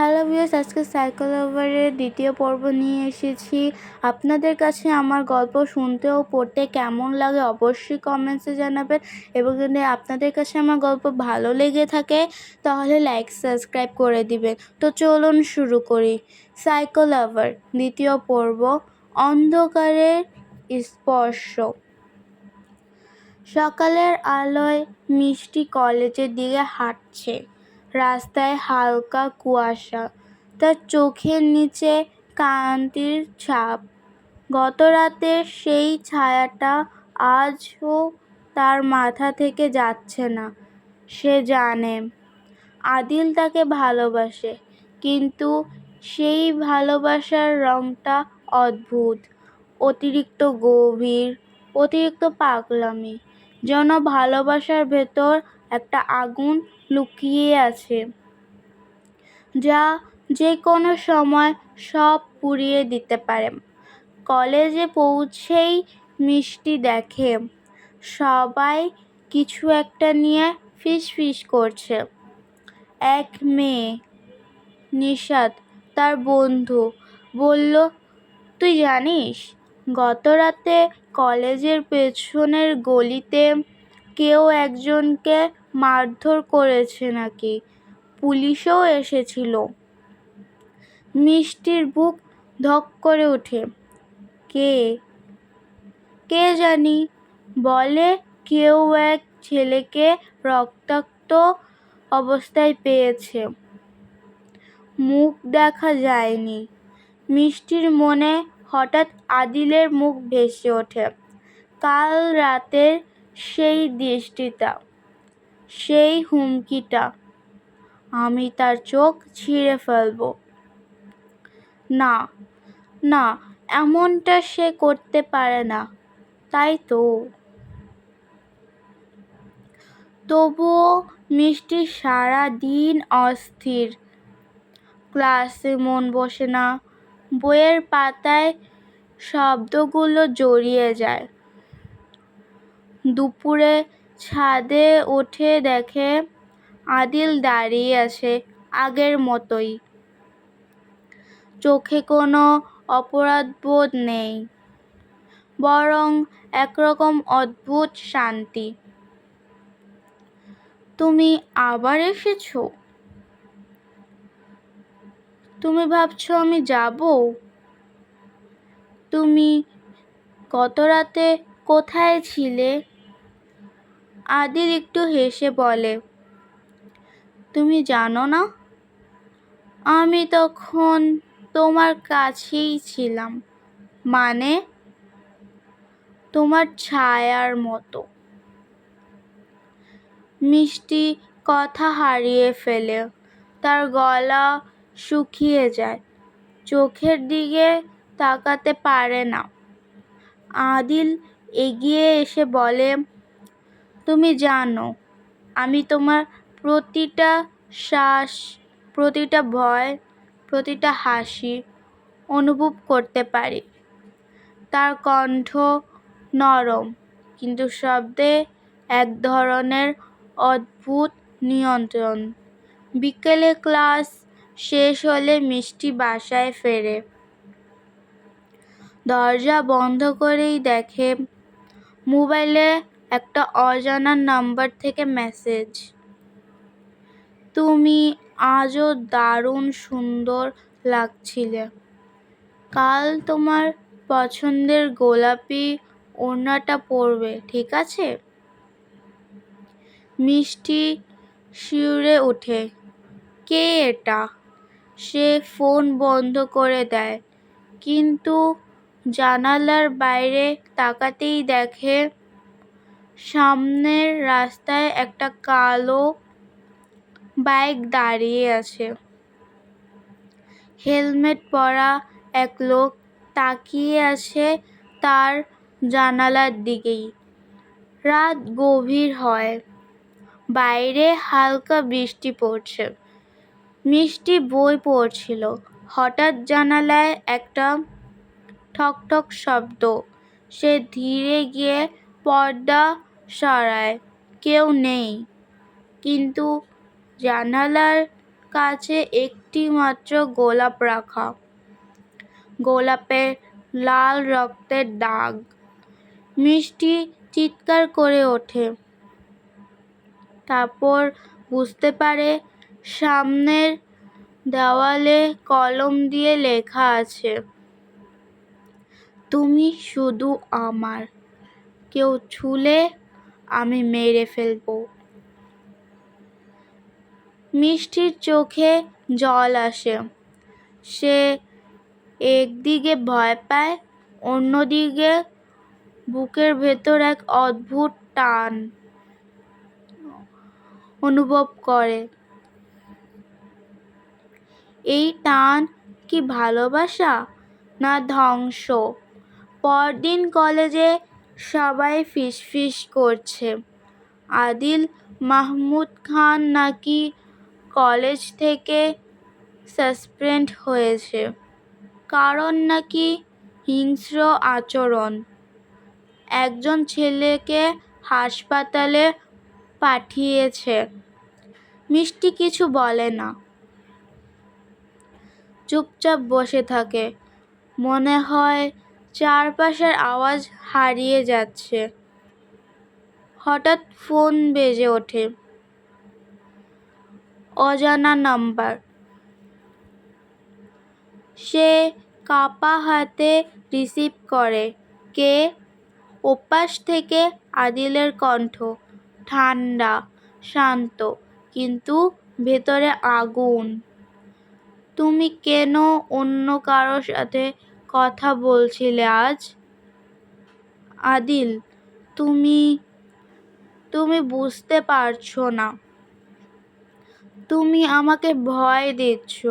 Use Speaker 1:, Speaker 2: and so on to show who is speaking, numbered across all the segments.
Speaker 1: Hello viewers আজকে cycle ওভারের দ্বিতীয় পর্ব নিয়ে এসেছি। আপনাদের কাছে আমার গল্প শুনতে ও পড়তে কেমন লাগে অবশ্যই কমেন্টসে জানাবেন এবং যদি আপনাদের কাছে আমার গল্প ভালো লেগে থাকে, তাহলে লাইক সাবস্ক্রাইব করে দিবেন। তো চলুন শুরু করি। সাইকেল ওভার দ্বিতীয় পর্ব, অন্ধকারের স্পর্শ। সকালের আলোয় মিষ্টি কলেজের দিকে হাঁটছে। রাস্তায় হালকা কুয়াশা। তার চোখের নিচে ক্লান্তির ছাপ। গত রাতের সেই ছায়াটা আজও তার মাথা থেকে যাচ্ছে না, সে জানে। আদিল তাকে ভালোবাসে, কিন্তু সেই ভালোবাসার রংটা অদ্ভুত, অতিরিক্ত গভীর, অতিরিক্ত পাগলামি। যেন ভালোবাসার ভেতর একটা আগুন লুকিয়ে আছে, যা যে কোনো সময় সব পুড়িয়ে দিতে পারে। কলেজে পৌঁছেই মিষ্টি দেখে। সবাই কিছু একটা নিয়ে ফিস ফিস করছে। এক মেয়ে নিষাদ তার বন্ধু, বলল, তুই জানিস গত রাতে কলেজের পেছনের গলিতে কেউ একজনকে মারধর করেছে নাকি? পুলিশও এসেছিল। মিষ্টির বুক ধক করে ওঠে। কে? কে জানি? বলে কেউ এক ছেলেকে রক্তাক্ত অবস্থায় পেয়েছে। মুখ দেখা যায়নি। মিষ্টির মনে হঠাৎ আদিলের মুখ ভেসে ওঠে। কাল রাতের সেই দৃষ্টিটা, সেই হুমকিটা আমি তার চোখ ছিঁড়ে ফেলব। না না, এমনটা সে করতে পারে না, তাই তো। তবুও মিষ্টি সারা দিন অস্থির। ক্লাসে মন বসে না, বইয়ের পাতায় শব্দগুলো জড়িয়ে যায়। দুপুরে ছাদে উঠে দেখে আদিল দাঁড়িয়ে আছে আগের মতোই। চোখে কোনো অপরাধবোধ নেই, বরং একরকম অদ্ভুত শান্তি। তুমি আবার এসেছ? তুমি ভাবছ আমি যাব? তুমি গত রাতে কোথায় ছিলে? আদিল একটু হেসে বলে, তুমি জানো না? আমি তখন তোমার কাছেই ছিলাম। মানে তোমার ছায়ার মতো। মিষ্টি কথা হারিয়ে ফেলে, তার গলা শুকিয়ে যায়। চোখের দিকে তাকাতে পারে না। আদিল এগিয়ে এসে বলে তুমি জানো, আমি তোমার প্রতিটা শ্বাস, প্রতিটা ভয়, প্রতিটা হাসি অনুভব করতে পারি। তার কণ্ঠ নরম, কিন্তু শব্দে এক ধরনের অদ্ভুত নিয়ন্ত্রণ। বিকেলে ক্লাস শেষ হলে মিষ্টি বাসায় ফেরে। দরজা বন্ধ করেই দেখে মোবাইলে একটা অজানা নাম্বার থেকে মেসেজ তুমি আজও দারুণ সুন্দর লাগছিলে। কাল তোমার পছন্দের গোলাপি ওড়নাটা পরবে, ঠিক আছে? মিষ্টি শিউরে ওঠে। কে এটা? সে ফোন বন্ধ করে দেয়। কিন্তু জানালার বাইরে তাকাতেই দেখে সামনের রাস্তায় একটা কালো বাইক দাঁড়িয়ে আছে। হেলমেট পরা এক লোক তাকিয়ে আছে তার জানালার দিকেই। রাত গভীর হয়। বাইরে হালকা বৃষ্টি পড়ছে। মিষ্টি বই পড়ছিল। হঠাৎ জানালায় একটা ঠকঠক শব্দ। সে ধীরে গিয়ে পর্দা সরায় কেউ নেই। কিন্তু জানালার কাছে একটু মাত্র গোলাপ রাখা। গোলাপে লাল রক্তের দাগ। মিষ্টি চিৎকার করে ওঠে। তারপর বুঝতে পারে সামনের দেওয়ালে কলম দিয়ে লেখা আছে, তুমি শুধু আমার। কেউ ছুলে আমি মেরে ফেলব। মিষ্টির চোখে জল আসে। সে একদিকে ভয় পায়, অন্যদিকে বুকের ভেতর এক অদ্ভুত টান অনুভব করে। এই টান কি ভালোবাসা না ধ্বংস? পরদিন কলেজে সবাই ফিসফিস করছে। আদিল মাহমুদ খান নাকি কলেজ থেকে সাসপেন্ড হয়েছে? কারণ নাকি হিংস্র আচরণ। একজন ছেলেকে হাসপাতালে পাঠিয়েছে। মিষ্টি কিছু বলে না। চুপচাপ বসে থাকে। মনে হয় চারপাশের আওয়াজ হারিয়ে যাচ্ছে। হঠাৎ ফোন বেজে ওঠে। অজানা নাম্বার। সে কাপা হাতে রিসিভ করে। কে? ওপাশ থেকে আদিলের কণ্ঠ। ঠান্ডা, শান্ত, কিন্তু ভেতরে আগুন। তুমি কেন অন্য কারোর সাথে কথা বলছিলে আজ? আদিল, তুমি তুমি বুঝতে পারছ না। তুমি আমাকে ভয় দিচ্ছ।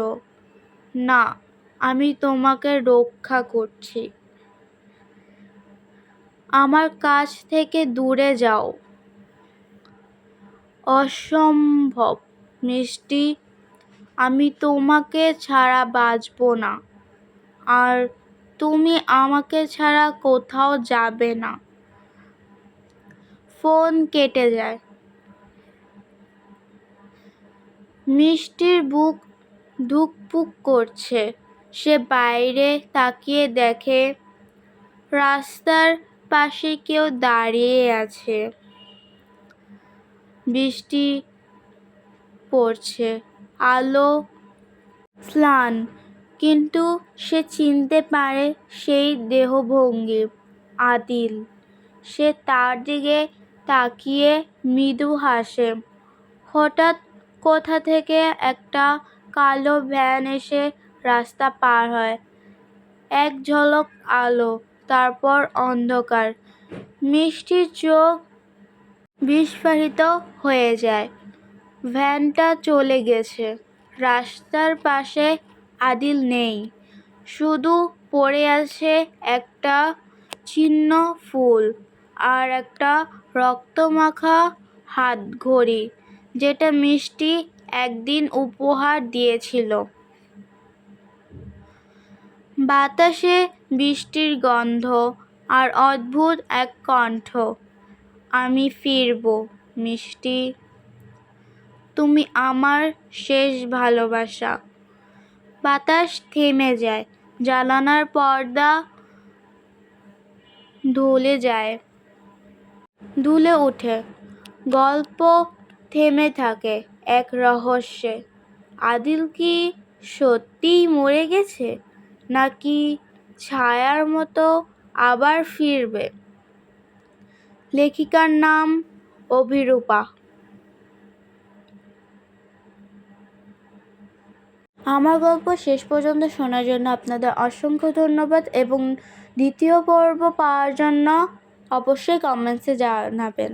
Speaker 1: না, আমি তোমাকে রক্ষা করছি। আমার কাছ থেকে দূরে যাও। অসম্ভব, মিষ্টি, আমি তোমাকে ছাড়া বাঁচব না। আর তুমি আমাকে ছাড়া কোথাও যাবে না। ফোন কেটে যায়। মিষ্টির বুক ধুকপুক করছে। সে বাইরে তাকিয়ে দেখে, রাস্তার পাশে কেউ দাঁড়িয়ে আছে। বৃষ্টি পড়ছে। আলো স্নান কিন্তু সে চিনতে পারে সেই দেহভঙ্গি। আদিল, সে তার দিকে তাকিয়ে মৃদু হাসে। হঠাৎ কোথা থেকে একটা কালো ভ্যান এসে রাস্তা পার হয়। এক ঝলক আলো, তারপর অন্ধকার। মিষ্টির চোখ বিস্ফারিত হয়ে যায়। ভ্যানটা চলে গেছে। রাস্তার পাশে আদিল নেই। শুধু পড়ে আছে একটা ছিন্ন ফুল আর একটা রক্তমাখা হাতঘড়ি, যেটা মিষ্টি একদিন উপহার দিয়েছিল। বাতাসে বৃষ্টির গন্ধ আর অদ্ভুত এক কণ্ঠ, আমি ফিরব, মিষ্টি। তুমি আমার শেষ ভালোবাসা। বাতাস থেমে যায়। জানালার পর্দা ধুলে যায় দুলে ওঠে। গল্প থেমে থাকে এক রহস্যে। আদিল কি সত্যিই মরে গেছে? নাকি ছায়ার মতো আবার ফিরবে? লেখিকার নাম অভিরূপা। আমার গল্প শেষ পর্যন্ত শোনার জন্য আপনাদের অসংখ্য ধন্যবাদ এবং দ্বিতীয় পর্ব পাওয়ার জন্য অবশ্যই কমেন্টসে জানাবেন।